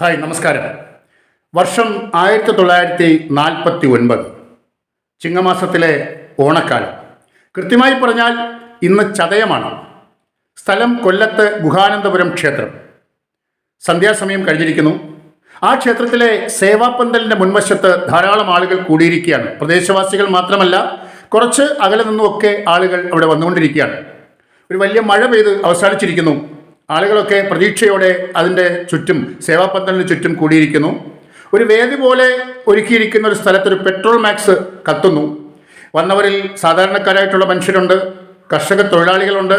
Hi നമസ്കാരം. വർഷം ആയിരത്തി തൊള്ളായിരത്തി നാൽപ്പത്തി ഒൻപത് ചിങ്ങമാസത്തിലെ ഓണക്കാലം. കൃത്യമായി പറഞ്ഞാൽ ഇന്ന് ചതയമാണ്. സ്ഥലം കൊല്ലത്ത് ഗുഹാനന്ദപുരം ക്ഷേത്രം. സന്ധ്യാസമയം കഴിഞ്ഞിരിക്കുന്നു. ആ ക്ഷേത്രത്തിലെ സേവാപ്പന്തലിന്റെ മുൻവശത്ത് ധാരാളം ആളുകൾ കൂടിയിരിക്കുകയാണ്. പ്രദേശവാസികൾ മാത്രമല്ല കുറച്ച് അകലെ നിന്നുമൊക്കെ ആളുകൾ അവിടെ വന്നുകൊണ്ടിരിക്കുകയാണ്. ഒരു വലിയ മഴ പെയ്ത് അവസാനിച്ചിരിക്കുന്നു. ആളുകളൊക്കെ പ്രതീക്ഷയോടെ അതിന്റെ ചുറ്റും സേവാപന്തലിന് ചുറ്റും കൂടിയിരിക്കുന്നു. ഒരു വേദി പോലെ ഒരുക്കിയിരിക്കുന്ന ഒരു സ്ഥലത്ത് ഒരു പെട്രോൾ മാക്സ് കത്തുന്നു. വന്നവരിൽ സാധാരണക്കാരായിട്ടുള്ള മനുഷ്യരുണ്ട് കർഷക തൊഴിലാളികളുണ്ട്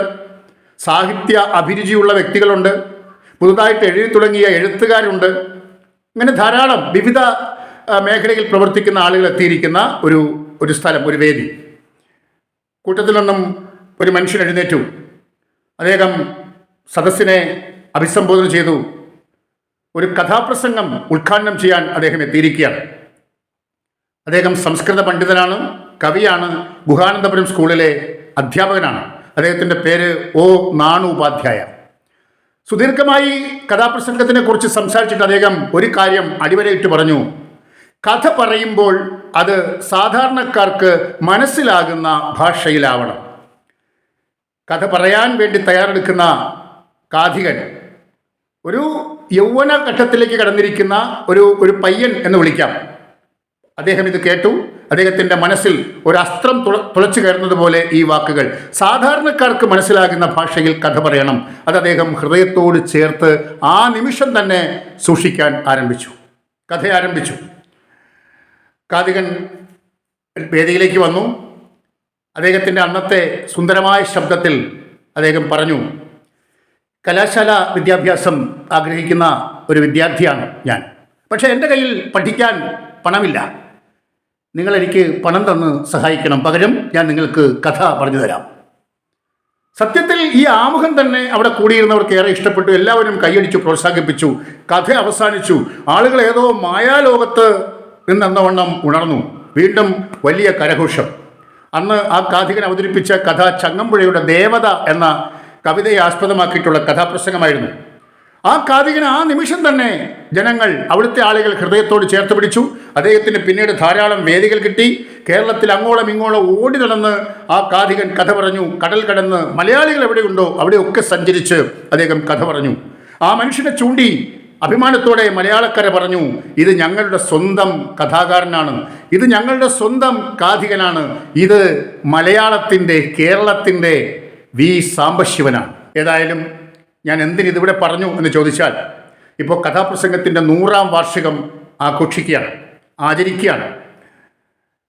സാഹിത്യ അഭിരുചിയുള്ള വ്യക്തികളുണ്ട് പുതുതായിട്ട് എഴുതി തുടങ്ങിയ എഴുത്തുകാരുണ്ട്. ഇങ്ങനെ ധാരാളം വിവിധ മേഖലയിൽ പ്രവർത്തിക്കുന്ന ആളുകൾ എത്തിയിരിക്കുന്ന ഒരു ഒരു സ്ഥലം ഒരു വേദി. കൂട്ടത്തിൽ നിന്നും ഒരു മനുഷ്യൻ എഴുന്നേറ്റു. അദ്ദേഹം സദസ്സിനെ അഭിസംബോധന ചെയ്തു. ഒരു കഥാപ്രസംഗം ഉദ്ഘാടനം ചെയ്യാൻ അദ്ദേഹം എത്തിയിരിക്കുകയാണ്. അദ്ദേഹം സംസ്കൃത പണ്ഡിതനാണ് കവിയാണ് ഗുഹാനന്ദപുരം സ്കൂളിലെ അധ്യാപകനാണ്. അദ്ദേഹത്തിന്റെ പേര് ഒ നാണു ഉപാധ്യായ സുദീർഘമായി കഥാപ്രസംഗത്തിനെ കുറിച്ച് സംസാരിച്ചിട്ട് അദ്ദേഹം ഒരു കാര്യം അടിവരയിട്ട് പറഞ്ഞു. കഥ പറയുമ്പോൾ അത് സാധാരണക്കാർക്ക് മനസ്സിലാകുന്ന ഭാഷയിലാവണം. കഥ പറയാൻ വേണ്ടി തയ്യാറെടുക്കുന്ന കാഥികൻ ഒരു യൗവന ഘട്ടത്തിലേക്ക് കടന്നിരിക്കുന്ന ഒരു ഒരു പയ്യൻ എന്ന് വിളിക്കാം. അദ്ദേഹം ഇത് കേട്ടു. അദ്ദേഹത്തിന്റെ മനസ്സിൽ ഒരു അസ്ത്രം തുള തുളച്ചു കയറുന്നത് പോലെ ഈ വാക്കുകൾ. സാധാരണക്കാർക്ക് മനസ്സിലാകുന്ന ഭാഷയിൽ കഥ പറയണം. അത് അദ്ദേഹം ഹൃദയത്തോട് ചേർത്ത് ആ നിമിഷം തന്നെ സൂക്ഷിക്കാൻ ആരംഭിച്ചു. കഥ ആരംഭിച്ചു. കാതികൻ വേദിയിലേക്ക് വന്നു. അദ്ദേഹത്തിന്റെ അന്നത്തെ സുന്ദരമായ ശബ്ദത്തിൽ അദ്ദേഹം പറഞ്ഞു കലാശാല വിദ്യാഭ്യാസം ആഗ്രഹിക്കുന്ന ഒരു വിദ്യാർത്ഥിയാണ് ഞാൻ. പക്ഷേ എന്റെ കയ്യിൽ പഠിക്കാൻ പണമില്ല. നിങ്ങളെനിക്ക് പണം തന്ന് സഹായിക്കണം. പകരം ഞാൻ നിങ്ങൾക്ക് കഥ പറഞ്ഞു തരാം. സത്യത്തിൽ ഈ ആമുഖം തന്നെ അവിടെ കൂടിയിരുന്നവർക്ക് ഏറെ ഇഷ്ടപ്പെട്ടു. എല്ലാവരും കൈയടിച്ചു പ്രോത്സാഹിപ്പിച്ചു കഥ അവസാനിച്ചു. ആളുകൾ ഏതോ മായാലോകത്ത് നിന്നെന്നവണ്ണം ഉണർന്നു. വീണ്ടും വലിയ കരഘോഷം. അന്ന് ആ കാഥികൻ അവതരിപ്പിച്ച കഥ ചങ്ങമ്പുഴയുടെ ദേവത എന്ന കവിതയെ ആസ്പദമാക്കിയിട്ടുള്ള കഥാപ്രസംഗമായിരുന്നു. ആ കാതികന് ആ നിമിഷം തന്നെ ജനങ്ങൾ അവിടുത്തെ ആളുകൾ ഹൃദയത്തോട് ചേർത്ത് പിടിച്ചു. അദ്ദേഹത്തിന് പിന്നീട് ധാരാളം വേദികൾ കിട്ടി. കേരളത്തിൽ അങ്ങോളം ഇങ്ങോളം ഓടി നടന്ന് ആ കാതികൻ കഥ പറഞ്ഞു. കടൽ കടന്ന് മലയാളികൾ എവിടെയുണ്ടോ അവിടെയൊക്കെ സഞ്ചരിച്ച് അദ്ദേഹം കഥ പറഞ്ഞു. ആ മനുഷ്യനെ ചൂണ്ടി അഭിമാനത്തോടെ മലയാളക്കാരെ പറഞ്ഞു ഇത് ഞങ്ങളുടെ സ്വന്തം കഥാകാരനാണ്. ഇത് ഞങ്ങളുടെ സ്വന്തം കാഥികനാണ് ഇത് മലയാളത്തിന്റെ കേരളത്തിന്റെ വി സാംബശിവനാണ്. ഏതായാലും ഞാൻ എന്തിന് ഇതിവിടെ പറഞ്ഞു എന്ന് ചോദിച്ചാൽ ഇപ്പോൾ കഥാപ്രസംഗത്തിന്റെ നൂറാം വാർഷികം ആഘോഷിക്കുകയാണ് ആചരിക്കുകയാണ്.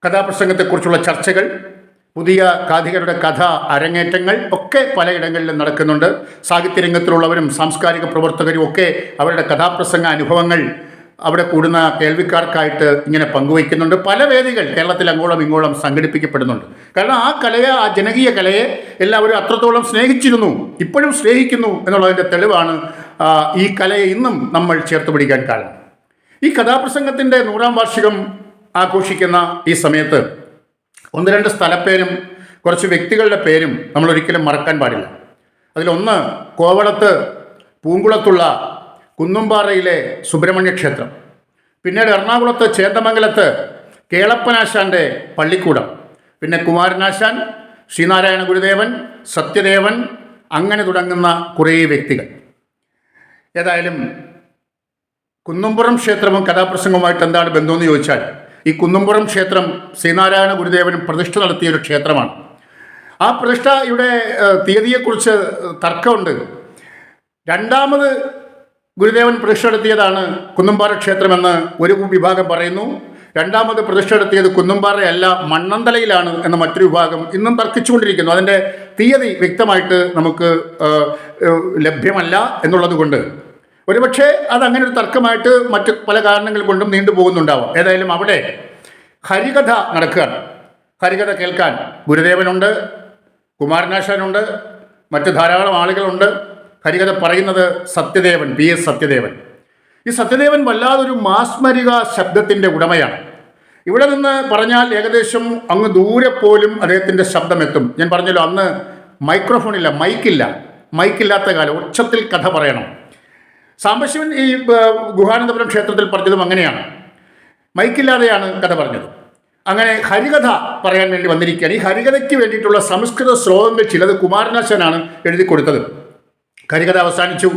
കഥാപ്രസംഗത്തെക്കുറിച്ചുള്ള ചർച്ചകൾ പുതിയ കാഥികരുടെ കഥ അരങ്ങേറ്റങ്ങൾ ഒക്കെ പലയിടങ്ങളിലും നടക്കുന്നുണ്ട്. സാഹിത്യരംഗത്തിലുള്ളവരും സാംസ്കാരിക പ്രവർത്തകരും ഒക്കെ അവരുടെ കഥാപ്രസംഗ അനുഭവങ്ങൾ അവിടെ കൂടുന്ന കേൾവിക്കാർക്കായിട്ട് ഇങ്ങനെ പങ്കുവയ്ക്കുന്നുണ്ട്. പല വേദികൾ കേരളത്തിൽ അങ്ങോളം ഇങ്ങോളം സംഘടിപ്പിക്കപ്പെടുന്നുണ്ട്. കാരണം ആ കലയെ ആ ജനകീയ കലയെ എല്ലാവരും അത്രത്തോളം സ്നേഹിച്ചിരുന്നു. ഇപ്പോഴും സ്നേഹിക്കുന്നു എന്നുള്ളതിന്റെ തെളിവാണ് ഈ കലയെ ഇന്നും നമ്മൾ ചേർത്ത് പിടിക്കാൻ കാരണം. ഈ കഥാപ്രസംഗത്തിന്റെ നൂറാം വാർഷികം ആഘോഷിക്കുന്ന ഈ സമയത്ത് ഒന്ന് രണ്ട് സ്ഥലപ്പേരും കുറച്ച് വ്യക്തികളുടെ പേരും നമ്മൾ ഒരിക്കലും മറക്കാൻ പാടില്ല. അതിലൊന്ന് കോവളത്ത് പൂങ്കുളത്തുള്ള കുന്നുംപാറയിലെ സുബ്രഹ്മണ്യ ക്ഷേത്രം. പിന്നീട് എറണാകുളത്ത് ചേന്തമംഗലത്ത് കേളപ്പനാശാന്റെ പള്ളിക്കൂടം. പിന്നെ കുമാരനാശാൻ ശ്രീനാരായണ ഗുരുദേവൻ സത്യദേവൻ അങ്ങനെ തുടങ്ങുന്ന കുറേ വ്യക്തികൾ. ഏതായാലും കുന്നുംപുറം ക്ഷേത്രവും കഥാപ്രസംഗവുമായിട്ട് എന്താണ് ബന്ധമെന്ന് ചോദിച്ചാൽ ഈ കുന്നുംപുറം ക്ഷേത്രം ശ്രീനാരായണ ഗുരുദേവനും പ്രതിഷ്ഠ നടത്തിയ ഒരു ക്ഷേത്രമാണ്. ആ പ്രതിഷ്ഠയുടെ ഇവിടെ തീയതിയെക്കുറിച്ച് തർക്കമുണ്ട്. രണ്ടാമത് ഗുരുദേവൻ പ്രതിഷ്ഠ നടത്തിയതാണ് കുന്നുംപാറ ക്ഷേത്രമെന്ന് ഒരു വിഭാഗം പറയുന്നു. രണ്ടാമത് പ്രതിഷ്ഠ നടത്തിയത് കുന്നുംപാറയല്ല മണ്ണന്തലയിലാണ് എന്ന മറ്റൊരു വിഭാഗം ഇന്നും തർക്കിച്ചുകൊണ്ടിരിക്കുന്നു. അതിന്റെ തീയതി വ്യക്തമായിട്ട് നമുക്ക് ലഭ്യമല്ല എന്നുള്ളത് കൊണ്ട് ഒരുപക്ഷെ അത് അങ്ങനെ ഒരു തർക്കമായിട്ട് മറ്റ് പല കാരണങ്ങൾ കൊണ്ടും നീണ്ടുപോകുന്നുണ്ടാവാം ഏതായാലും അവിടെ ഹരികഥ നടക്കുകയാണ്. ഹരികഥ കേൾക്കാൻ ഗുരുദേവനുണ്ട് കുമാരനാശാനുണ്ട് മറ്റ് ധാരാളം ആളുകളുണ്ട്. ഹരികഥ പറയുന്നത് സത്യദേവൻ പി എസ് സത്യദേവൻ. ഈ സത്യദേവൻ വല്ലാതൊരു മാസ്മരിക ശബ്ദത്തിന്റെ ഉടമയാണ്. ഇവിടെ നിന്ന് പറഞ്ഞാൽ ഏകദേശം അങ്ങ് ദൂരെ പോലും അദ്ദേഹത്തിന്റെ ശബ്ദമെത്തും. ഞാൻ പറഞ്ഞല്ലോ അന്ന് മൈക്രോഫോണില്ല മൈക്കില്ല. മൈക്കില്ലാത്ത കാലം ഉച്ചത്തിൽ കഥ പറയണം. സാംബശിവൻ ഈ ഗുഹാനന്ദപുരം ക്ഷേത്രത്തിൽ പറഞ്ഞതും അങ്ങനെയാണ്. മൈക്കില്ലാതെയാണ് കഥ പറഞ്ഞത്. അങ്ങനെ ഹരികഥ പറയാൻ വേണ്ടി വന്നിരിക്കുകയാണ്. ഈ ഹരികഥയ്ക്ക് വേണ്ടിയിട്ടുള്ള സംസ്കൃത ശ്ലോകങ്ങൾ ചിലത് കുമാരനാശനാണ് എഴുതി കൊടുത്തത്. ഹരികഥ അവസാനിച്ചു.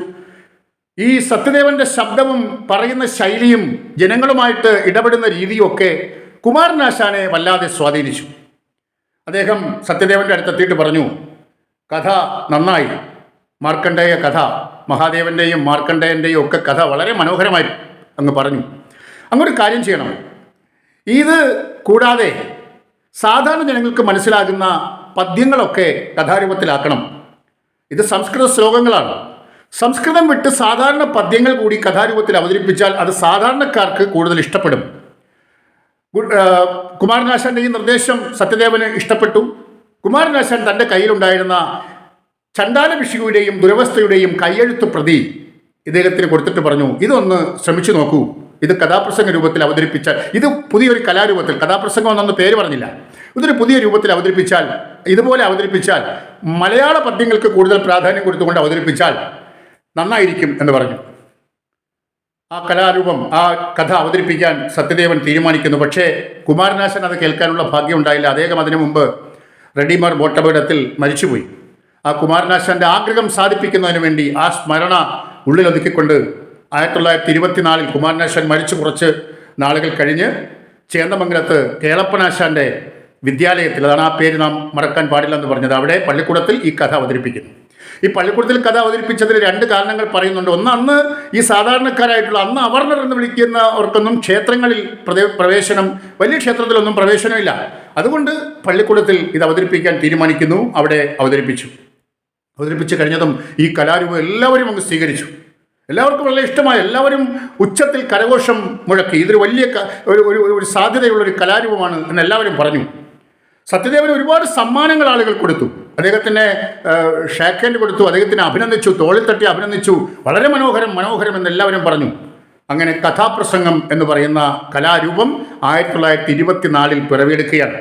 ഈ സത്യദേവന്റെ ശബ്ദവും പറയുന്ന ശൈലിയും ജനങ്ങളുമായിട്ട് ഇടപെടുന്ന രീതിയും ഒക്കെ കുമാരനാശാനെ വല്ലാതെ സ്വാധീനിച്ചു. അദ്ദേഹം സത്യദേവന്റെ അടുത്തെത്തിയിട്ട് പറഞ്ഞു കഥ നന്നായി. മാർക്കണ്ഡേയ കഥ മഹാദേവന്റെയും മാർക്കണ്ഡേയന്റെയും ഒക്കെ കഥ വളരെ മനോഹരമായി അങ്ങ് പറഞ്ഞു. അങ്ങൊരു കാര്യം ചെയ്യണം. ഇത് കൂടാതെ സാധാരണ ജനങ്ങൾക്ക് മനസ്സിലാകുന്ന പദ്യങ്ങളൊക്കെ കഥാരൂപത്തിലാക്കണം. ഇത് സംസ്കൃത ശ്ലോകങ്ങളാണ്. സംസ്കൃതം വിട്ട് സാധാരണ പദ്യങ്ങൾ കൂടി കഥാരൂപത്തിൽ അവതരിപ്പിച്ചാൽ അത് സാധാരണക്കാർക്ക് കൂടുതൽ ഇഷ്ടപ്പെടും. കുമാരനാശാന്റെ ഈ നിർദ്ദേശം സത്യദേവന് ഇഷ്ടപ്പെട്ടു. കുമാരനാശാൻ തന്റെ കയ്യിലുണ്ടായിരുന്ന ചണ്ടാല ദുരവസ്ഥയുടെയും കയ്യെഴുത്ത് പ്രതി ഇദ്ദേഹത്തിന് കൊടുത്തിട്ട് പറഞ്ഞു ഇതൊന്ന് ശ്രമിച്ചു നോക്കൂ. ഇത് കഥാപ്രസംഗ രൂപത്തിൽ അവതരിപ്പിച്ചാൽ ഇത് പുതിയൊരു കലാരൂപത്തിൽ കഥാപ്രസംഗം എന്നൊന്ന് പേര് പറഞ്ഞില്ല. ഇതൊരു പുതിയ രൂപത്തിൽ അവതരിപ്പിച്ചാൽ ഇതുപോലെ അവതരിപ്പിച്ചാൽ മലയാള പദ്യങ്ങൾക്ക് കൂടുതൽ പ്രാധാന്യം കൊടുത്തുകൊണ്ട് അവതരിപ്പിച്ചാൽ നന്നായിരിക്കും എന്ന് പറഞ്ഞു. ആ കലാരൂപം ആ കഥ അവതരിപ്പിക്കാൻ സത്യദേവൻ തീരുമാനിക്കുന്നു. പക്ഷേ കുമാരനാശൻ അത് കേൾക്കാനുള്ള ഭാഗ്യം ഉണ്ടായില്ല. അദ്ദേഹം അതിനു മുമ്പ് റെഡിമർ ബോട്ടപകടത്തിൽ മരിച്ചുപോയി. ആ കുമാരനാശാന്റെ ആഗ്രഹം സാധിപ്പിക്കുന്നതിന് വേണ്ടി ആ സ്മരണ ഉള്ളിലൊതുക്കിക്കൊണ്ട് ആയിരത്തി തൊള്ളായിരത്തി ഇരുപത്തിനാലിൽ കുമാരനാശാൻ മരിച്ചു കുറച്ച് നാളുകൾ കഴിഞ്ഞ് ചേന്ദമംഗലത്ത് കേളപ്പനാശാന്റെ വിദ്യാലയത്തിൽ അതാണ് ആ പേര് നാം മറക്കാൻ പാടില്ലെന്ന് പറഞ്ഞത് അവിടെ പള്ളിക്കൂടത്തിൽ ഈ കഥ അവതരിപ്പിക്കുന്നു. ഈ പള്ളിക്കൂടത്തിൽ കഥ അവതരിപ്പിച്ചതിൽ രണ്ട് കാരണങ്ങൾ പറയുന്നുണ്ട്. ഒന്ന് അന്ന് ഈ സാധാരണക്കാരായിട്ടുള്ള അന്ന് അവർണർ എന്ന് വിളിക്കുന്നവർക്കൊന്നും ക്ഷേത്രങ്ങളിൽ പ്രവേശനം വലിയ ക്ഷേത്രത്തിലൊന്നും പ്രവേശനമില്ല. അതുകൊണ്ട് പള്ളിക്കൂടത്തിൽ ഇത് അവതരിപ്പിക്കാൻ തീരുമാനിക്കുന്നു അവിടെ അവതരിപ്പിച്ചു. അവതരിപ്പിച്ച് കഴിഞ്ഞതും ഈ കലാരൂപം എല്ലാവരും അങ്ങ് സ്വീകരിച്ചു. എല്ലാവർക്കും വളരെ ഇഷ്ടമായ. എല്ലാവരും ഉച്ചത്തിൽ കരഘോഷം മുഴക്കി. ഇതൊരു വലിയ ഒരു ഒരു ഒരു സാധ്യതയുള്ള ഒരു കലാരൂപമാണ് എന്ന് എല്ലാവരും പറഞ്ഞു. സത്യദേവന് ഒരുപാട് സമ്മാനങ്ങൾ ആളുകൾ കൊടുത്തു. അദ്ദേഹത്തിന് ഷാക്ക് കൊടുത്തു അദ്ദേഹത്തിനെ അഭിനന്ദിച്ചു തോളിൽ തട്ടി അഭിനന്ദിച്ചു. വളരെ മനോഹരം മനോഹരം എന്ന് എല്ലാവരും പറഞ്ഞു. അങ്ങനെ കഥാപ്രസംഗം എന്ന് പറയുന്ന കലാരൂപം ആയിരത്തി തൊള്ളായിരത്തി ഇരുപത്തിനാലിൽ പിറവിയെടുക്കുകയാണ്.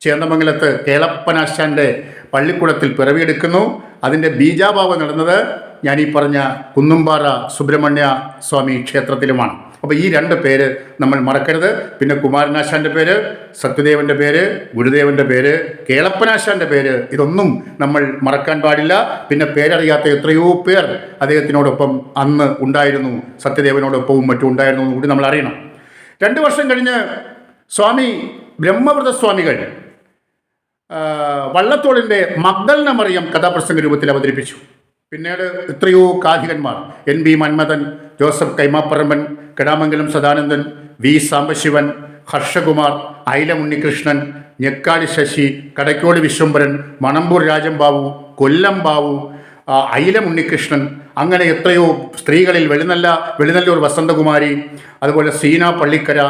ചേന്ദമംഗലത്ത് കേളപ്പനാശാന്റെ പള്ളിക്കുടത്തിൽ പിറവിയെടുക്കുന്നു. അതിന്റെ ബീജാഭാവം നടന്നത് ഞാൻ ഈ പറഞ്ഞ കുന്നുംപാറ സുബ്രഹ്മണ്യ സ്വാമി ക്ഷേത്രത്തിലുമാണ്. അപ്പോൾ ഈ രണ്ട് പേര് നമ്മൾ മറക്കരുത്. പിന്നെ കുമാരനാശാന്റെ പേര് സത്യദേവന്റെ പേര് ഗുരുദേവന്റെ പേര് കേളപ്പനാശാന്റെ പേര് ഇതൊന്നും നമ്മൾ മറക്കാൻ പാടില്ല. പിന്നെ പേരറിയാത്ത എത്രയോ പേർ അദ്ദേഹത്തിനോടൊപ്പം അന്ന് ഉണ്ടായിരുന്നു. സത്യദേവനോടൊപ്പവും മറ്റും ഉണ്ടായിരുന്നു എന്ന് കൂടി നമ്മൾ അറിയണം. രണ്ട് വർഷം കഴിഞ്ഞ് സ്വാമി ബ്രഹ്മവ്രത സ്വാമികൾ വള്ളത്തോളിന്റെ മക്ദൽ മറിയം കഥാപ്രസംഗ രൂപത്തിൽ അവതരിപ്പിച്ചു. പിന്നീട് എത്രയോ കാഥികന്മാർ N B Manmathan Joseph Kaimapparamban Kidamangalam Sadanandan V Sambasivan Harshakumar Ailam Unnikrishnan Njekkadi Sasi Kadakkod Viswambharan Manampoor Rajambabu Kollam Babu Ailam Unnikrishnan അങ്ങനെ എത്രയോ സ്ത്രീകളിൽ വെളിനല്ല വെളിനല്ലൂർ വസന്തകുമാരി അതുപോലെ സീന പള്ളിക്കര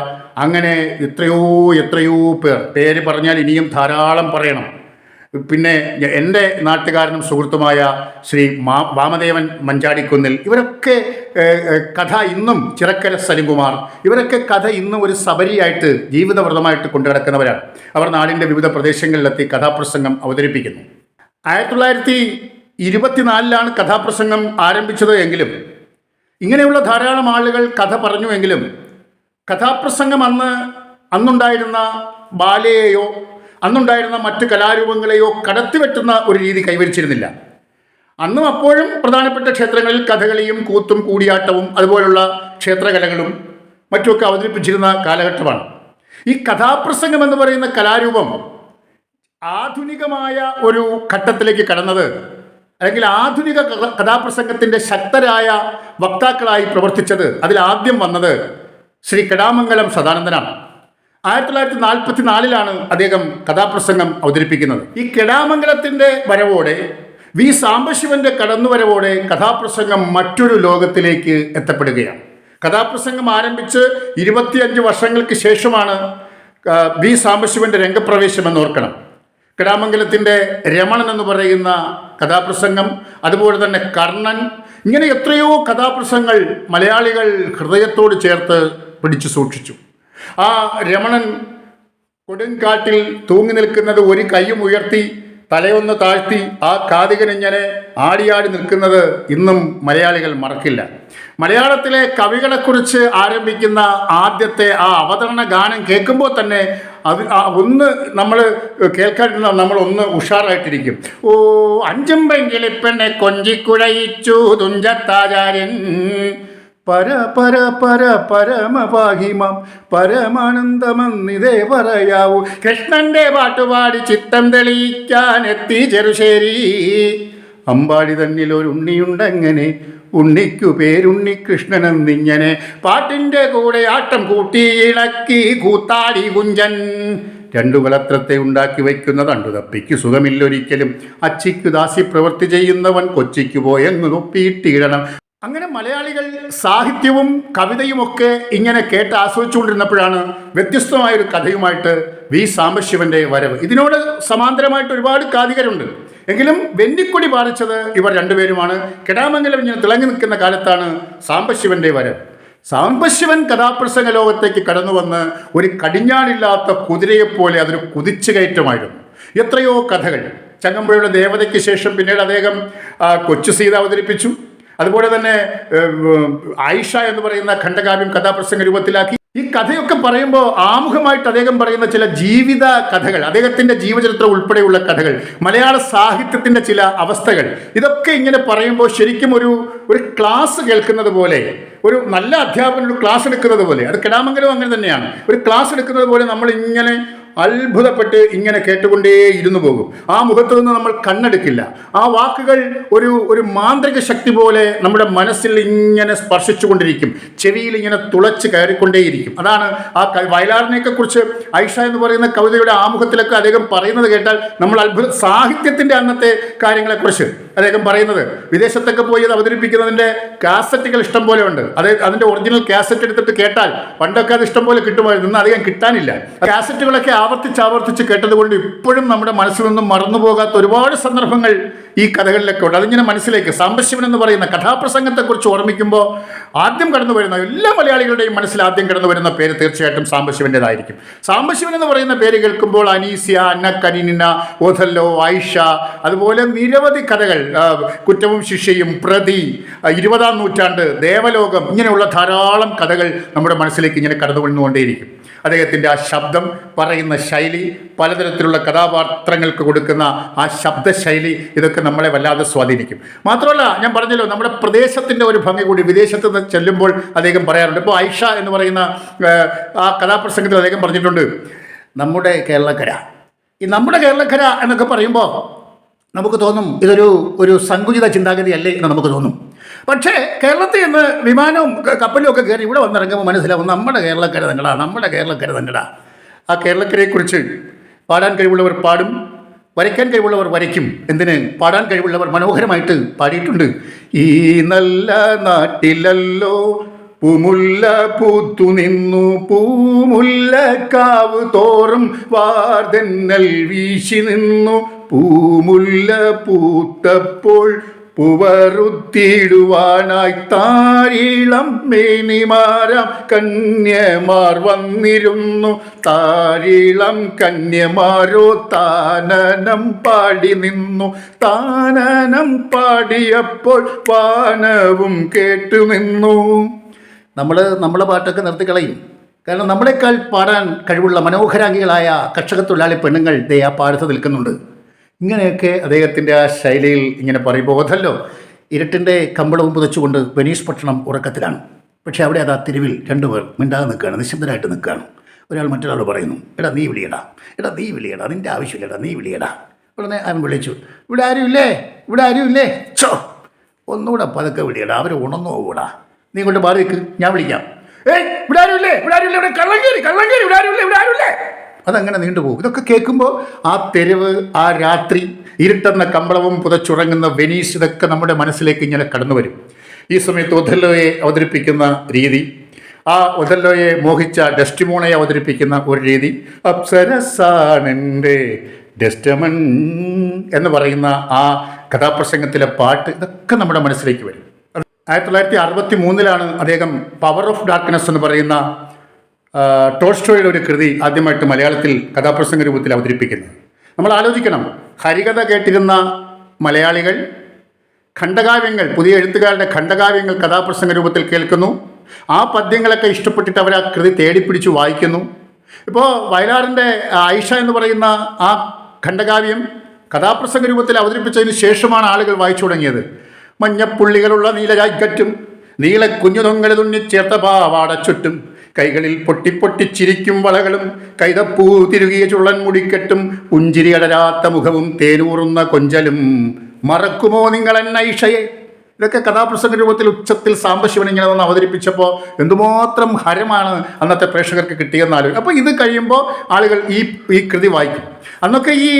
അങ്ങനെ എത്രയോ എത്രയോ പേർ. പേര് പറഞ്ഞാൽ ഇനിയും ധാരാളം പറയണം. പിന്നെ എന്റെ നാട്ടുകാരനും സുഹൃത്തുമായ ശ്രീ മാ വാമദേവൻ മഞ്ചാടിക്കുന്നിൽ ഇവരൊക്കെ കഥ ഇന്നും ചിറക്കര സലിംകുമാർ. ഇവരൊക്കെ കഥ ഇന്നും ഒരു സബരിയായിട്ട് ജീവിതവ്രതമായിട്ട് കൊണ്ടുനടക്കുന്നവരാണ് അവർ നാടിന്റെ വിവിധ പ്രദേശങ്ങളിലെത്തി കഥാപ്രസംഗം അവതരിപ്പിക്കുന്നു. ആയിരത്തി തൊള്ളായിരത്തി ഇരുപത്തിനാലിലാണ് കഥാപ്രസംഗം ആരംഭിച്ചത് എങ്കിലും ഇങ്ങനെയുള്ള ധാരാളം ആളുകൾ കഥ പറഞ്ഞുവെങ്കിലും കഥാപ്രസംഗം അന്ന് അന്നുണ്ടായിരുന്ന ബാലയെയോ അന്നുണ്ടായിരുന്ന മറ്റു കലാരൂപങ്ങളെയോ കടത്തിവെട്ടുന്ന ഒരു രീതി കൈവരിച്ചിരുന്നില്ല. അന്നും അപ്പോഴും പ്രധാനപ്പെട്ട ക്ഷേത്രങ്ങളിൽ കഥകളിയും കൂത്തും കൂടിയാട്ടവും അതുപോലുള്ള ക്ഷേത്രകലകളും മറ്റുമൊക്കെ അവതരിപ്പിച്ചിരുന്ന കാലഘട്ടമാണ്. ഈ കഥാപ്രസംഗം എന്ന് പറയുന്ന കലാരൂപം ആധുനികമായ ഒരു ഘട്ടത്തിലേക്ക് കടന്നത് അല്ലെങ്കിൽ ആധുനിക കഥാപ്രസംഗത്തിന്റെ ശക്തരായ വക്താക്കളായി പ്രവർത്തിച്ചത് അതിൽ ആദ്യം വന്നത് ശ്രീ കടാമംഗലം സദാനന്ദനാണ്. ആയിരത്തി തൊള്ളായിരത്തി നാൽപ്പത്തി നാലിലാണ് അദ്ദേഹം കഥാപ്രസംഗം അവതരിപ്പിക്കുന്നത്. ഈ കെടാമംഗലത്തിന്റെ വരവോടെ വി സാംബശിവന്റെ കടന്നുവരവോടെ കഥാപ്രസംഗം മറ്റൊരു ലോകത്തിലേക്ക് എത്തപ്പെടുകയാണ്. കഥാപ്രസംഗം ആരംഭിച്ച് ഇരുപത്തിയഞ്ച് വർഷങ്ങൾക്ക് ശേഷമാണ് വി സാംബശിവന്റെ രംഗപ്രവേശം എന്ന് ഓർക്കണം. കിടാമംഗലത്തിന്റെ രമണൻ എന്ന് പറയുന്ന കഥാപ്രസംഗം അതുപോലെ തന്നെ കർണൻ ഇങ്ങനെ എത്രയോ കഥാപ്രസംഗങ്ങൾ മലയാളികൾ ഹൃദയത്തോട് ചേർത്ത് പിടിച്ചു സൂക്ഷിച്ചു. ആ രമണൻ കൊടുങ്കാട്ടിൽ തൂങ്ങി നിൽക്കുന്നത് ഒരു കൈയും ഉയർത്തി തലയൊന്ന് താഴ്ത്തി ആ കാതികനിങ്ങനെ ആടിയാടി നിൽക്കുന്നത് ഇന്നും മലയാളികൾ മറക്കില്ല. മലയാളത്തിലെ കവികളെക്കുറിച്ച് ആരംഭിക്കുന്ന ആദ്യത്തെ ആ അവതരണ ഗാനം കേൾക്കുമ്പോൾ തന്നെ അത് ഒന്ന് നമ്മൾ കേൾക്കാൻ നമ്മൾ ഒന്ന് ഉഷാറായിട്ടിരിക്കും. ഓ അഞ്ചും പെങ്കിളിപ്പെണ്ണെ കൊഞ്ചിക്കുഴയിച്ചു തുഞ്ചത്താചാര്യൻ. പര പര പര പരമപാഹിമം പരമാനന്ദമെന്നിതേ പറയാവൂ കൃഷ്ണന്റെ പാട്ടുപാടി ചിത്തം തെളിയിക്കാൻ എത്തി ചെറുശ്ശേരി. അമ്പാടി തന്നിൽ ഒരു ഉണ്ണിയുണ്ടെങ്ങനെ ഉണ്ണിക്കു പേരുണ്ണികൃഷ്ണനെന്നിങ്ങനെ പാട്ടിന്റെ കൂടെ ആട്ടം കൂട്ടി ഇളക്കി കൂത്താടി കുഞ്ചൻ. രണ്ടു കുലത്രത്തെ ഉണ്ടാക്കി വയ്ക്കുന്ന തണ്ടു തപ്പിക്ക് സുഖമില്ലൊരിക്കലും. അച്ചിക്കു ദാസി പ്രവൃത്തി ചെയ്യുന്നവൻ കൊച്ചിക്കു പോയെന്ന് തുപ്പിയിട്ടിടണം അങ്ങനെ മലയാളികൾ സാഹിത്യവും കവിതയും ഒക്കെ ഇങ്ങനെ കേട്ട് ആസ്വദിച്ചുകൊണ്ടിരുന്നപ്പോഴാണ് വ്യത്യസ്തമായൊരു കഥയുമായിട്ട് വി സാംബശിവന്റെ വരവ്. ഇതിനോട് സമാന്തരമായിട്ട് ഒരുപാട് കാതികരുണ്ട്. എങ്കിലും വെന്നിക്കൊടി പാലിച്ചത് ഇവർ രണ്ടുപേരുമാണ്. കെടാമംഗലം ഇങ്ങനെ തിളങ്ങി നിൽക്കുന്ന കാലത്താണ് സാംബശിവന്റെ വരവ്. സാംബശിവൻ കഥാപ്രസംഗ ലോകത്തേക്ക് കടന്നു വന്ന് ഒരു കടിഞ്ഞാണില്ലാത്ത കുതിരയെപ്പോലെ അതൊരു കുതിച്ചു കയറ്റമായിരുന്നു. എത്രയോ കഥകൾ. ചങ്ങമ്പുഴയുടെ ദേവതയ്ക്ക് ശേഷം പിന്നീട് അദ്ദേഹം കൊച്ചു സീത അവതരിപ്പിച്ചു. അതുപോലെ തന്നെ ആയിഷ എന്ന് പറയുന്ന ഖണ്ഡകാവ്യം കഥാപ്രസംഗ രൂപത്തിലാക്കി. ഈ കഥയൊക്കെ പറയുമ്പോൾ ആമുഖമായിട്ട് അദ്ദേഹം പറയുന്ന ചില ജീവിത കഥകൾ അദ്ദേഹത്തിന്റെ ജീവചരിത്രം ഉൾപ്പെടെയുള്ള കഥകൾ മലയാള സാഹിത്യത്തിന്റെ ചില അവസ്ഥകൾ ഇതൊക്കെ ഇങ്ങനെ പറയുമ്പോൾ ശരിക്കും ഒരു ഒരു ക്ലാസ് കേൾക്കുന്നത് പോലെ ഒരു നല്ല അധ്യാപകനൊരു ക്ലാസ് എടുക്കുന്നത് പോലെ അത് കിടാമംഗലം അങ്ങനെ തന്നെയാണ്. ഒരു ക്ലാസ് എടുക്കുന്നത് പോലെ നമ്മൾ ഇങ്ങനെ അത്ഭുതപ്പെട്ട് ഇങ്ങനെ കേട്ടുകൊണ്ടേ ഇരുന്നു പോകും. ആ മുഖത്തു നിന്ന് നമ്മൾ കണ്ണെടുക്കില്ല. ആ വാക്കുകൾ ഒരു ഒരു മാന്ത്രിക ശക്തി പോലെ നമ്മുടെ മനസ്സിൽ ഇങ്ങനെ സ്പർശിച്ചുകൊണ്ടിരിക്കും. ചെവിയിൽ ഇങ്ങനെ തുളച്ച് കയറിക്കൊണ്ടേയിരിക്കും. അതാണ് ആ വയലാറിനെയൊക്കെ കുറിച്ച് ഐഷ എന്ന് പറയുന്ന കവിതയുടെ ആമുഖത്തിലൊക്കെ അദ്ദേഹം പറയുന്നത് കേട്ടാൽ നമ്മൾ അത്ഭുത സാഹിത്യത്തിന്റെ അന്നത്തെ കാര്യങ്ങളെക്കുറിച്ച് അദ്ദേഹം പറയുന്നത് വിദേശത്തൊക്കെ പോയി അത് അവതരിപ്പിക്കുന്നതിന്റെ കാസറ്റുകൾ ഇഷ്ടം പോലെ ഉണ്ട്. അത് അതിന്റെ ഒറിജിനൽ കാസറ്റ് എടുത്തിട്ട് കേട്ടാൽ പണ്ടൊക്കെ അത് ഇഷ്ടം പോലെ കിട്ടുമായിരുന്നു. ഇന്ന് അധികം കിട്ടാനില്ല. കാസറ്റുകളൊക്കെ ആവർത്തിച്ച് ആവർത്തിച്ച് കേട്ടതുകൊണ്ട് ഇപ്പോഴും നമ്മുടെ മനസ്സിൽ നിന്നും മറന്നു പോകാത്ത ഒരുപാട് സന്ദർഭങ്ങൾ ഈ കഥകളിലൊക്കെ ഉണ്ട്. അതിങ്ങനെ മനസ്സിലേക്ക് സാംബശിവൻ എന്ന് പറയുന്ന കഥാപ്രസംഗത്തെക്കുറിച്ച് ഓർമ്മിക്കുമ്പോൾ ആദ്യം കടന്നു വരുന്ന എല്ലാ മലയാളികളുടെയും മനസ്സിൽ ആദ്യം കടന്നു വരുന്ന പേര് തീർച്ചയായിട്ടും സാംബശിവന്റെതായിരിക്കും. സാംബശിവൻ എന്ന് പറയുന്ന പേര് കേൾക്കുമ്പോൾ അനീസിയ അന്ന കനിന ഓഥല്ലോ ആയിഷ അതുപോലെ നിരവധി കഥകൾ കുറ്റവും ശിക്ഷയും പ്രതി ഇരുപതാം നൂറ്റാണ്ട് ദേവലോകം ഇങ്ങനെയുള്ള ധാരാളം കഥകൾ നമ്മുടെ മനസ്സിലേക്ക് ഇങ്ങനെ കടന്നു വന്നുകൊണ്ടേയിരിക്കും. അദ്ദേഹത്തിന്റെ ആ ശബ്ദം പറയുന്ന ശൈലി പലതരത്തിലുള്ള കഥാപാത്രങ്ങൾക്ക് കൊടുക്കുന്ന ആ ശബ്ദശൈലി ഇതൊക്കെ നമ്മളെ വല്ലാതെ സ്വാധീനിക്കും. മാത്രമല്ല ഞാൻ പറഞ്ഞല്ലോ നമ്മുടെ പ്രദേശത്തിന്റെ ഒരു ഭംഗി കൂടി വിദേശത്ത് ചെല്ലുമ്പോൾ അദ്ദേഹം പറയാറുണ്ട്. ഇപ്പോൾ ഐഷ എന്ന് പറയുന്ന ആ, കഥാപ്രസംഗത്തിൽ അദ്ദേഹം പറഞ്ഞിട്ടുണ്ട് നമ്മുടെ കേരളക്കര. ഈ നമ്മുടെ കേരളക്കര എന്നൊക്കെ പറയുമ്പോൾ നമുക്ക് തോന്നും ഇതൊരു ഒരു സങ്കുചിത ചിന്താഗതിയല്ലേ എന്ന് നമുക്ക് തോന്നും. പക്ഷേ കേരളത്തിൽ നിന്ന് വിമാനവും കപ്പലും ഒക്കെ കയറി ഇവിടെ വന്നിറങ്ങുമ്പോൾ മനസ്സിലാവും നമ്മുടെ കേരളക്കര തന്നെടാ നമ്മുടെ കേരളക്കര തന്നെടാ. ആ കേരളക്കരയെക്കുറിച്ച് പാടാൻ കഴിവുള്ളവർ പാടും. വരയ്ക്കാൻ കഴിവുള്ളവർ വരയ്ക്കും. എന്തിന്? പാടാൻ കഴിവുള്ളവർ മനോഹരമായിട്ട് പാടിയിട്ടുണ്ട്. ഈ നല്ല നാട്ടിലല്ലോ പൂമുല്ല പൂത്തു നിന്നു. പൂമുല്ല കാവ് തോറും വാർതെന്നൽ വീശി നിന്നു. പൂമുല്ല പൂത്തപ്പോൾ പുവറുത്തിടുവാനായി താരിളം മേനിമാരാം കന്യമാർ വന്നിരുന്നു. താരിളം കന്യമാരോ താനനം പാടി നിന്നു. താനനം പാടിയപ്പോൾ വാനവും കേട്ടു നിന്നു. നമ്മൾ നമ്മളെ പാട്ടൊക്കെ നിർത്തിക്കളയും. കാരണം നമ്മളെക്കാൾ പാടാൻ കഴിവുള്ള മനോഹരാംഗികളായ കർഷക തൊഴിലാളി പെണ്ണുങ്ങൾ ദേ ആ പാടത്ത് നിൽക്കുന്നുണ്ട്. ഇങ്ങനെയൊക്കെ അദ്ദേഹത്തിന്റെ ആ ശൈലിയിൽ ഇങ്ങനെ പറയുമ്പോൾ അതല്ലോ ഇരുട്ടിന്റെ കമ്പളവും പുതച്ചുകൊണ്ട് വെനീസ് പട്ടണം ഉറക്കത്തിലാണ്. പക്ഷേ അവിടെ അതാ തെരുവിൽ രണ്ടുപേർ മിണ്ടാതെ നിൽക്കുകയാണ് നിശബ്ദരായിട്ട് നിൽക്കുകയാണ്. ഒരാൾ മറ്റൊരാൾ പറയുന്നു എടാ നീ വിളിയടാ എടാ നീ വിളിയടാ നിന്റെ ആവശ്യമില്ലടാ നീ വിളിയടാ. ഉടനെ അവൻ വിളിച്ചു ഇവിടെ ആരുമില്ലേ ഇവിടെ ആരുമില്ലേ ചോ ഒന്നുകൂടെ പതുക്കെ വിളിയടാ അവർ ഉണർന്നു പോകൂടാ. നീ കൊണ്ട് മാറി നിൽക്ക് ഞാൻ വിളിക്കാം. ഏയ് ഇവിടെ ആരുമില്ലേ ഇവിടെ ആരുമില്ലേ ഇവിടെ കള്ളം കയറി കള്ളം കയറി ഇവിടെ ആരുമില്ലേ ഇവിടെ ആരുമില്ലേ അതങ്ങനെ നീണ്ടുപോകും ഇതൊക്കെ കേൾക്കുമ്പോൾ ആ തെരുവ് ആ രാത്രി ഇരുട്ടെന്ന കമ്പളവും പുതച്ചുറങ്ങുന്ന വെനീസ് ഇതൊക്കെ നമ്മുടെ മനസ്സിലേക്ക് ഇങ്ങനെ കടന്നു വരും ഈ സമയത്ത് ഒഥല്ലോയെ അവതരിപ്പിക്കുന്ന രീതി ആ ഒഥല്ലോയെ മോഹിച്ച ഡെസ്റ്റിമോണയെ അവതരിപ്പിക്കുന്ന ഒരു രീതി അപ്സരസാണെന്റെ ഡെസ്റ്റമൺ എന്ന് പറയുന്ന ആ കഥാപ്രസംഗത്തിലെ പാട്ട് ഇതൊക്കെ നമ്മുടെ മനസ്സിലേക്ക് വരും. ആയിരത്തി തൊള്ളായിരത്തി അറുപത്തി മൂന്നിലാണ് അദ്ദേഹം പവർ ഓഫ് ഡാർക്ക്നെസ് എന്ന് പറയുന്ന ടോൾസ്റ്റോയുടെ ഒരു കൃതി ആദ്യമായിട്ട് മലയാളത്തിൽ കഥാപ്രസംഗ രൂപത്തിൽ അവതരിപ്പിക്കുന്നത് നമ്മൾ ആലോചിക്കണം. ഹരികഥ കേട്ടിരുന്ന മലയാളികൾ ഖണ്ഡകാവ്യങ്ങൾ പുതിയ എഴുത്തുകാരുടെ ഖണ്ഡകാവ്യങ്ങൾ കഥാപ്രസംഗ രൂപത്തിൽ കേൾക്കുന്നു. ആ പദ്യങ്ങളൊക്കെ ഇഷ്ടപ്പെട്ടിട്ട് അവർ ആ കൃതി തേടിപ്പിടിച്ച് വായിക്കുന്നു. ഇപ്പോൾ വയലാറിന്റെ ആയിഷ എന്ന് പറയുന്ന ആ ഖണ്ഡകാവ്യം കഥാപ്രസംഗ രൂപത്തിൽ അവതരിപ്പിച്ചതിന് ശേഷമാണ് ആളുകൾ വായിച്ചു തുടങ്ങിയത്. മഞ്ഞപ്പുള്ളികളുള്ള നീലരായ്ക്കറ്റും നീല കുഞ്ഞുതൊങ്ങൽ തുന്നിച്ചേർത്ത പാവാട ചുറ്റും കൈകളിൽ പൊട്ടിപ്പൊട്ടിച്ചിരിക്കും വളകളും കൈതപ്പൂ തിരുകിയ ചുള്ളൻ മുടിക്കെട്ടും പുഞ്ചിരി അടരാത്ത മുഖവും തേനൂറുന്ന കൊഞ്ചലും. മറക്കുമോ നിങ്ങൾ എന്നൈഷയെ ഇതൊക്കെ കഥാപ്രസംഗ രൂപത്തിൽ ഉച്ചത്തിൽ സാംബശിവൻ ഇങ്ങനെ വന്ന് അവതരിപ്പിച്ചപ്പോൾ എന്തുമാത്രം ഹരമാണ് അന്നത്തെ പ്രേക്ഷകർക്ക് കിട്ടിയെന്നാലും. അപ്പോൾ ഇത് കഴിയുമ്പോൾ ആളുകൾ ഈ ഈ കൃതി വായിക്കും. അന്നൊക്കെ ഈ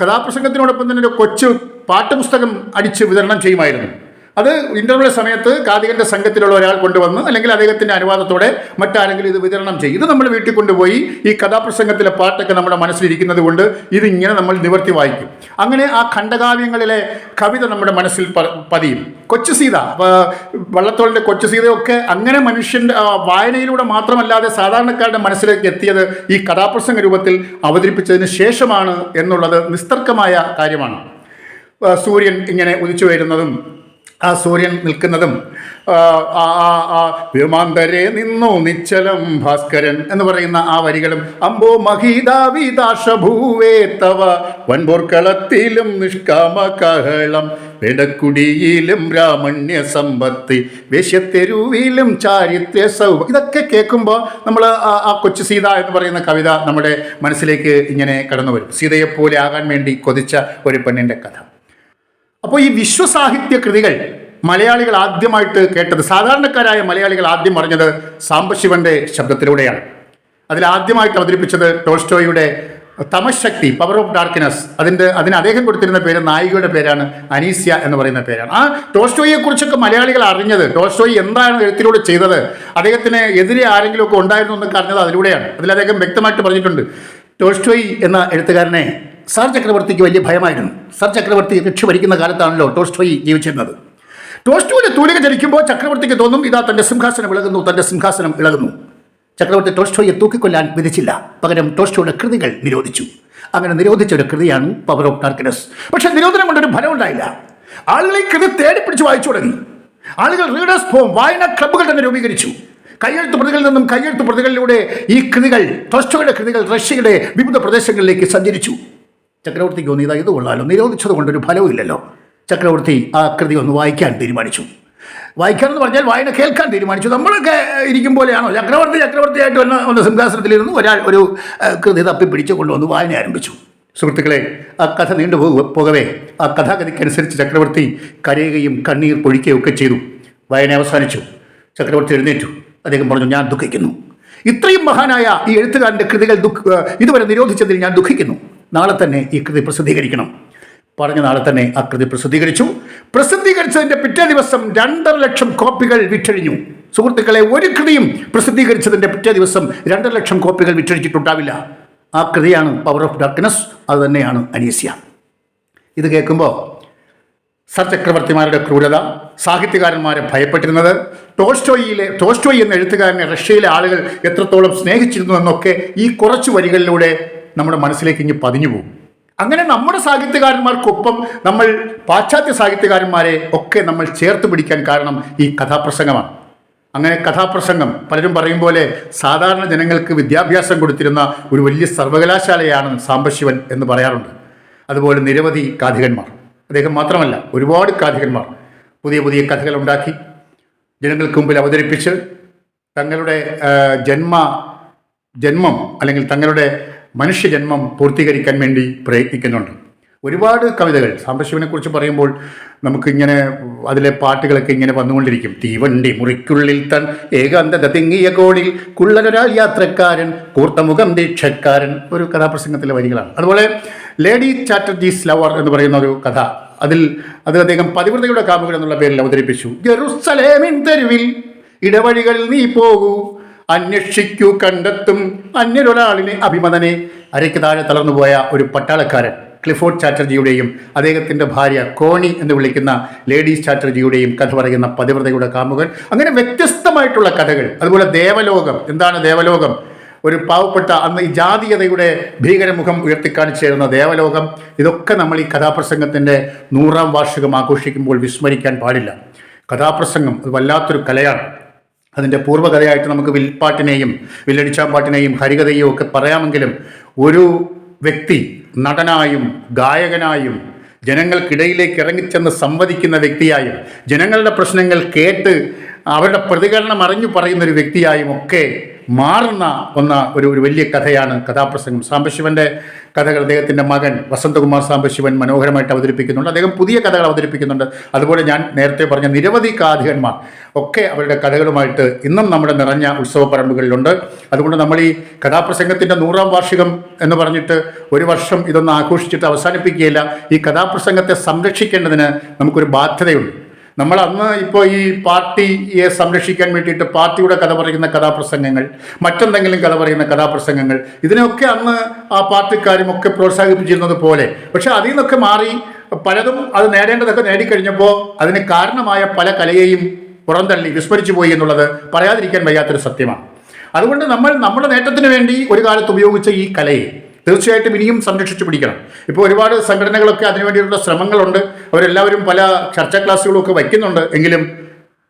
കഥാപ്രസംഗത്തിനോടൊപ്പം തന്നെ ഒരു കൊച്ചു പാഠപുസ്തകം അടിച്ച് വിതരണം ചെയ്യുമായിരുന്നു. അത് ഇന്റർവെൽ സമയത്ത് കാതികന്റെ സംഘത്തിലുള്ള ഒരാൾ കൊണ്ടുവന്ന് അല്ലെങ്കിൽ അദ്ദേഹത്തിന്റെ അനുവാദത്തോടെ മറ്റാരെങ്കിലും ഇത് വിതരണം ചെയ്യും. ഇത് നമ്മൾ വീട്ടിൽ കൊണ്ടുപോയി ഈ കഥാപ്രസംഗത്തിലെ പാട്ടൊക്കെ നമ്മുടെ മനസ്സിലിരിക്കുന്നത് കൊണ്ട് ഇതിങ്ങനെ നമ്മൾ നിവർത്തി വായിക്കും. അങ്ങനെ ആ ഖണ്ഡകാവ്യങ്ങളിലെ കവിത നമ്മുടെ മനസ്സിൽ പതിയും. കൊച്ചു സീത വള്ളത്തോളിന്റെ കൊച്ചു സീതയൊക്കെ അങ്ങനെ മനുഷ്യന്റെ വായനയിലൂടെ മാത്രമല്ലാതെ സാധാരണക്കാരുടെ മനസ്സിലേക്ക് എത്തിയത് ഈ കഥാപ്രസംഗ രൂപത്തിൽ അവതരിപ്പിച്ചതിന് ശേഷമാണ് എന്നുള്ളത് നിസ്തർക്കമായ കാര്യമാണ്. സൂര്യൻ ഇങ്ങനെ ഉദിച്ചു വരുന്നതും ആ സൂര്യൻ നിൽക്കുന്നതും വ്യോമാന്തരെ നിന്നു നിശ്ചലം ഭാസ്കരൻ എന്ന് പറയുന്ന ആ വരികളും അമ്പോ മഹീതാവിദാശഭൂവേ തവ വൻപോർക്കളത്തിലും നിഷ്കാമ കഹളം വെടക്കുടിയിലും ബ്രാഹ്മണ്യ സമ്പത്ത് വേശ്യത്തെരുവിലും ചാരിത്ര്യ സൗഭ ഇതൊക്കെ കേൾക്കുമ്പോൾ നമ്മൾ ആ കൊച്ചു സീത എന്ന് പറയുന്ന കവിത നമ്മുടെ മനസ്സിലേക്ക് ഇങ്ങനെ കടന്നു വരും സീതയെപ്പോലെ ആകാൻ വേണ്ടി കൊതിച്ച ഒരു പെണ്ണിന്റെ കഥ. അപ്പോൾ ഈ വിശ്വസാഹിത്യ കൃതികൾ മലയാളികൾ ആദ്യമായിട്ട് കേട്ടത് സാധാരണക്കാരായ മലയാളികൾ ആദ്യം അറിഞ്ഞത് സാംബശിവന്റെ ശബ്ദത്തിലൂടെയാണ്. അതിൽ ആദ്യമായിട്ട് അവതരിപ്പിച്ചത് ടോൾസ്റ്റോയുടെ തമശക്തി പവർ ഓഫ് ഡാർക്ക്നെസ് അതിന്റെ അതിന് അദ്ദേഹം കൊടുത്തിരുന്ന പേര് നായികയുടെ പേരാണ് അനീസ്യ എന്ന് പറയുന്ന പേരാണ്. ആ ടോൾസ്റ്റോയെ കുറിച്ചൊക്കെ മലയാളികൾ അറിഞ്ഞത് ടോൾസ്റ്റോയി എന്താണ് എഴുത്തിലൂടെ ചെയ്തത് അദ്ദേഹത്തിന് എതിരെ ആരെങ്കിലും ഒക്കെ ഉണ്ടായിരുന്നു എന്നൊക്കെ അറിഞ്ഞത് അതിലൂടെയാണ്. അതിൽ അദ്ദേഹം വ്യക്തമായിട്ട് പറഞ്ഞിട്ടുണ്ട് ടോൾസ്റ്റോയി എന്ന എഴുത്തുകാരനെ സാർ ചക്രവർത്തിക്ക് വലിയ ഭയമായിരുന്നു. സാർ ചക്രവർത്തി രക്ഷ ഭരിക്കുന്ന കാലത്താണല്ലോ ടോസ്റ്റോയി ജീവിച്ചിരുന്നത്. ടോസ്റ്റോയിലെ തൂലിക ധരിക്കുമ്പോൾ ചക്രവർത്തിക്ക് തോന്നും ഇതാ തന്റെ സിംഹാസനം ഇളകുന്നു തന്റെ സിംഹാസനം ഇളകുന്നു. ചക്രവർത്തി ടോസ്റ്റോയെ തൂക്കിക്കൊല്ലാൻ വിധിച്ചില്ല. പകരം ടോസ്റ്റോയുടെ കൃതികൾ നിരോധിച്ചു. അങ്ങനെ നിരോധിച്ച ഒരു കൃതിയാണ് പവർ ഓഫ് ഡാർക്ക്നെസ് പക്ഷേ നിരോധനം കൊണ്ടൊരു ഫലം ഉണ്ടായില്ല. ആളുകൾ കൃതി തേടിപ്പിടിച്ച് വായിച്ചു തുടങ്ങി. ആളുകൾ റീഡേഴ്സ് ഫോം വായനാ ക്ലബ്ബുകൾ തന്നെ രൂപീകരിച്ചു. കയ്യെഴുത്ത് പ്രതികളിൽ നിന്നും കയ്യെഴുത്ത് പ്രതികളിലൂടെ ഈ കൃതികൾ ടോസ്റ്റോയുടെ കൃതികൾ റഷ്യയുടെ വിവിധ പ്രദേശങ്ങളിലേക്ക് സഞ്ചരിച്ചു. ചക്രവർത്തിക്ക് തോന്നി ഇതാ കൊള്ളാലോ. നിരോധിച്ചത് കൊണ്ടൊരു ഫലവും ഇല്ലല്ലോ. ചക്രവർത്തി ആ കൃതി ഒന്ന് വായിക്കാൻ തീരുമാനിച്ചു. വായിക്കാനെന്ന് പറഞ്ഞാൽ വായന കേൾക്കാൻ തീരുമാനിച്ചു. നമ്മളൊക്കെ ഇരിക്കും പോലെയാണോ? ചക്രവർത്തി ചക്രവർത്തിയായിട്ട് വന്ന ഒന്ന് സിംഹാസനത്തിലിരുന്നു. ഒരാൾ ഒരു കൃതി തപ്പി പിടിച്ചു കൊണ്ടുവന്ന് വായന ആരംഭിച്ചു. സുഹൃത്തുക്കളെ ആ കഥ നീണ്ടു പോകു പോകവേ. ആ കഥാഗതിക്കനുസരിച്ച് ചക്രവർത്തി കരയുകയും കണ്ണീർ പൊഴിക്കുകയും ഒക്കെ ചെയ്തു. വായന അവസാനിച്ചു. ചക്രവർത്തി എഴുന്നേറ്റു. അദ്ദേഹം പറഞ്ഞു ഞാൻ ദുഃഖിക്കുന്നു. ഇത്രയും മഹാനായ ഈ എഴുത്തുകാരന്റെ കൃതികൾ ദുഃഖ ഇതുവരെ നിരോധിച്ചതിൽ ഞാൻ ദുഃഖിക്കുന്നു. നാളെ തന്നെ ഈ കൃതി പ്രസിദ്ധീകരിക്കണം. പറഞ്ഞ നാളെ തന്നെ ആ കൃതി പ്രസിദ്ധീകരിച്ചു. പ്രസിദ്ധീകരിച്ചതിന്റെ പിറ്റേ ദിവസം രണ്ടര ലക്ഷം കോപ്പികൾ വിറ്റഴിഞ്ഞു. സുഹൃത്തുക്കളെ ഒരു കൃതിയും പ്രസിദ്ധീകരിച്ചതിന്റെ പിറ്റേ ദിവസം രണ്ടര ലക്ഷം കോപ്പികൾ വിറ്റഴിച്ചിട്ടുണ്ടാവില്ല. ആ കൃതിയാണ് പവർ ഓഫ് ഡാർക്ക്നെസ് അത് തന്നെയാണ് അനീസ്യ. ഇത് കേൾക്കുമ്പോൾ സർ ചക്രവർത്തിമാരുടെ ക്രൂരത സാഹിത്യകാരന്മാരെ ഭയപ്പെട്ടിരുന്നത് ടോസ്റ്റോയിയിലെ ടോസ്റ്റോയി എന്ന എഴുത്തുകാരനെ റഷ്യയിലെ ആളുകൾ എത്രത്തോളം സ്നേഹിച്ചിരുന്നു എന്നൊക്കെ ഈ കുറച്ച് വരികളിലൂടെ നമ്മുടെ മനസ്സിലേക്ക് ഇങ്ങ് പതിഞ്ഞു പോകും. അങ്ങനെ നമ്മുടെ സാഹിത്യകാരന്മാർക്കൊപ്പം നമ്മൾ പാശ്ചാത്യ സാഹിത്യകാരന്മാരെ ഒക്കെ നമ്മൾ ചേർത്ത് പിടിക്കാൻ കാരണം ഈ കഥാപ്രസംഗമാണ്. അങ്ങനെ കഥാപ്രസംഗം പലരും പറയും പോലെ സാധാരണ ജനങ്ങൾക്ക് വിദ്യാഭ്യാസം കൊടുത്തിരുന്ന ഒരു വലിയ സർവകലാശാലയാണ് സാംബശിവൻ എന്ന് പറയാറുണ്ട്. അതുപോലെ നിരവധി കാഥികന്മാർ അദ്ദേഹം മാത്രമല്ല ഒരുപാട് കാഥികന്മാർ പുതിയ പുതിയ കഥകൾ ഉണ്ടാക്കി ജനങ്ങൾക്ക് മുമ്പിൽ അവതരിപ്പിച്ച് തങ്ങളുടെ ജന്മ ജന്മം അല്ലെങ്കിൽ തങ്ങളുടെ മനുഷ്യജന്മം പൂർത്തീകരിക്കാൻ വേണ്ടി പ്രയത്നിക്കുന്നുണ്ട്. ഒരുപാട് കവിതകൾ സാംബശിവനെക്കുറിച്ച് പറയുമ്പോൾ നമുക്കിങ്ങനെ അതിലെ പാട്ടുകളൊക്കെ ഇങ്ങനെ വന്നുകൊണ്ടിരിക്കും. തീവണ്ടി മുറിക്കുള്ളിൽ തൻ ഏകാന്തത തിങ്ങിയ കോളിൽ കുള്ളനൊരാൾ യാത്രക്കാരൻ കൂർത്തമുഖം ദീക്ഷക്കാരൻ ഒരു കഥാപ്രസംഗത്തിലെ വരികളാണ്. അതുപോലെ ലേഡി ചാറ്റർജീസ് ലവർ എന്ന് പറയുന്ന ഒരു കഥ. അതിൽ അത് അദ്ദേഹം പതിവ്രതയുടെ കാമുകൻ എന്നുള്ള പേരിൽ അവതരിപ്പിച്ചു. ജെറുസലേമിൻ തെരുവിൽ ഇടവഴികളിൽ നീ പോകൂ അന്വേഷിക്കൂ കണ്ടെത്തും. അന്യരൊരാളിനെ അഭിമതനെ. അരയ്ക്ക് താഴെ തളർന്നുപോയ ഒരു പട്ടാളക്കാരൻ ക്ലിഫോർഡ് ചാറ്റർജിയുടെയും അദ്ദേഹത്തിന്റെ ഭാര്യ കോണി എന്ന് വിളിക്കുന്ന ലേഡീസ് ചാറ്റർജിയുടെയും കഥ പറയുന്ന പതിവ്രതയുടെ കാമുകൻ. അങ്ങനെ വ്യത്യസ്തമായിട്ടുള്ള കഥകൾ. അതുപോലെ ദേവലോകം. എന്താണ് ദേവലോകം? ഒരു പാവപ്പെട്ട അന്ന് ഈ ജാതീയതയുടെ ഭീകരമുഖം ഉയർത്തിക്കാണിച്ചിരുന്ന ദേവലോകം. ഇതൊക്കെ നമ്മൾ ഈ കഥാപ്രസംഗത്തിന്റെ നൂറാം വാർഷികം ആഘോഷിക്കുമ്പോൾ വിസ്മരിക്കാൻ പാടില്ല. കഥാപ്രസംഗം അത് വല്ലാത്തൊരു കലയാണ്. അതിന്റെ പൂർവകഥയായിട്ട് നമുക്ക് വിൽപ്പാട്ടിനെയും വില്ലടിച്ചാമ്പാട്ടിനെയും ഹരികഥയും ഒക്കെ പറയാമെങ്കിലും ഒരു വ്യക്തി നടനായും ഗായകനായും ജനങ്ങൾക്കിടയിലേക്ക് ഇറങ്ങിച്ചെന്ന് സംവദിക്കുന്ന വ്യക്തിയായും ജനങ്ങളുടെ പ്രശ്നങ്ങൾ കേട്ട് അവരുടെ പ്രതികരണം അറിഞ്ഞു പറയുന്ന ഒരു വ്യക്തിയായും ഒക്കെ മാറുന്ന ഒന്ന ഒരു ഒരു വലിയ കഥയാണ് കഥാപ്രസംഗം. സാംബശിവന്റെ കഥകൾ അദ്ദേഹത്തിന്റെ മകൻ വസന്തകുമാർ സാംബശിവൻ മനോഹരമായിട്ട് അവതരിപ്പിക്കുന്നുണ്ട്. അദ്ദേഹം പുതിയ കഥകൾ അവതരിപ്പിക്കുന്നുണ്ട്. അതുപോലെ ഞാൻ നേരത്തെ പറഞ്ഞ നിരവധി കാഥികന്മാർ ഒക്കെ അവരുടെ കഥകളുമായിട്ട് ഇന്നും നമ്മുടെ നിറഞ്ഞ ഉത്സവ പറമ്പുകളിലുണ്ട് അതുകൊണ്ട് നമ്മൾ ഈ കഥാപ്രസംഗത്തിന്റെ നൂറാം വാർഷികം എന്ന് പറഞ്ഞിട്ട് ഒരു വർഷം ഇതൊന്നും ആഘോഷിച്ചിട്ട് അവസാനിപ്പിക്കുകയില്ല. ഈ കഥാപ്രസംഗത്തെ സംരക്ഷിക്കേണ്ടതിന് നമുക്കൊരു ബാധ്യതയുണ്ട്. നമ്മൾ അന്ന് ഇപ്പോൾ ഈ പാർട്ടിയെ സംരക്ഷിക്കാൻ വേണ്ടിയിട്ട് പാർട്ടിയുടെ കഥ പറയുന്ന കഥാപ്രസംഗങ്ങൾ മറ്റെന്തെങ്കിലും കഥ പറയുന്ന കഥാപ്രസംഗങ്ങൾ ഇതിനൊക്കെ അന്ന് ആ പാർട്ടിക്കാരും ഒക്കെ പ്രോത്സാഹിപ്പിച്ചിരുന്നത് പോലെ. പക്ഷെ അതിൽ നിന്നൊക്കെ മാറി പലതും അത് നേടേണ്ടതൊക്കെ നേടിക്കഴിഞ്ഞപ്പോൾ അതിന് കാരണമായ പല കലയെയും പുറന്തള്ളി വിസ്മരിച്ചു പോയി എന്നുള്ളത് പറയാതിരിക്കാൻ വയ്യാത്തൊരു സത്യമാണ്. അതുകൊണ്ട് നമ്മൾ നമ്മുടെ നേട്ടത്തിന് വേണ്ടി ഒരു കാലത്ത് ഉപയോഗിച്ച ഈ കലയെ തീർച്ചയായിട്ടും ഇനിയും സംരക്ഷിച്ചു പിടിക്കണം. ഇപ്പോൾ ഒരുപാട് സംഘടനകളൊക്കെ അതിനുവേണ്ടിയുള്ള ശ്രമങ്ങളുണ്ട്. അവരെല്ലാവരും പല ചർച്ചാ ക്ലാസ്സുകളും ഒക്കെ വയ്ക്കുന്നുണ്ട്. എങ്കിലും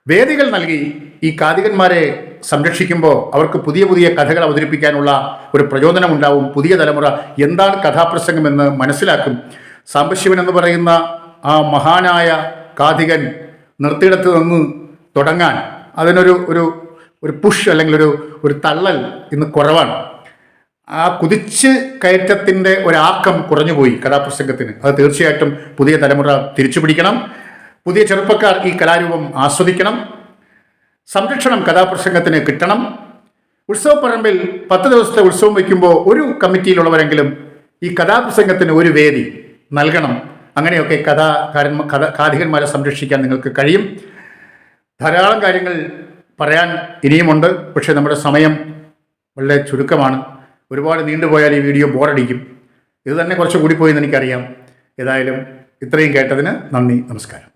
വേദികൾ നൽകി ഈ കാതികന്മാരെ സംരക്ഷിക്കുമ്പോൾ അവർക്ക് പുതിയ പുതിയ കഥകൾ അവതരിപ്പിക്കാനുള്ള ഒരു പ്രചോദനം ഉണ്ടാവും. പുതിയ തലമുറ എന്താണ് കഥാപ്രസംഗമെന്ന് മനസ്സിലാക്കും. സാംബശിവൻ എന്ന് പറയുന്ന ആ മഹാനായ കാതികൻ നിർത്തിയിടത്ത് നിന്ന് തുടങ്ങാൻ അതിനൊരു ഒരു ഒരു പുഷ് അല്ലെങ്കിൽ ഒരു ഒരു തള്ളൽ ഇന്ന് കുറവാണ്. ആ കുതിച്ച് കയറ്റത്തിന്റെ ഒരാക്കം കുറഞ്ഞുപോയി കഥാപ്രസംഗത്തിന്. അത് തീർച്ചയായിട്ടും പുതിയ തലമുറ തിരിച്ചു പിടിക്കണം പുതിയ ചെറുപ്പക്കാർ ഈ കലാരൂപം ആസ്വദിക്കണം. സംരക്ഷണം കഥാപ്രസംഗത്തിന് കിട്ടണം. ഉത്സവപ്പറമ്പിൽ പത്ത് ദിവസത്തെ ഉത്സവം വയ്ക്കുമ്പോൾ ഒരു കമ്മിറ്റിയിലുള്ളവരെങ്കിലും ഈ കഥാപ്രസംഗത്തിന് ഒരു വേദി നൽകണം. അങ്ങനെയൊക്കെ കഥാകാരൻ കഥ കാഥികന്മാരെ സംരക്ഷിക്കാൻ നിങ്ങൾക്ക് കഴിയും. ധാരാളം കാര്യങ്ങൾ പറയാൻ ഇനിയുമുണ്ട്. പക്ഷേ നമ്മുടെ സമയം വളരെ ചുരുക്കമാണ്. ഒരുപാട് നീണ്ടുപോയാൽ ഈ വീഡിയോ ബോറടിക്കും. ഇത് തന്നെ കുറച്ച് കൂടിപ്പോയി എന്ന് എനിക്കറിയാം. ഏതായാലും ഇത്രയും കേട്ടതിന് നന്ദി നമസ്കാരം.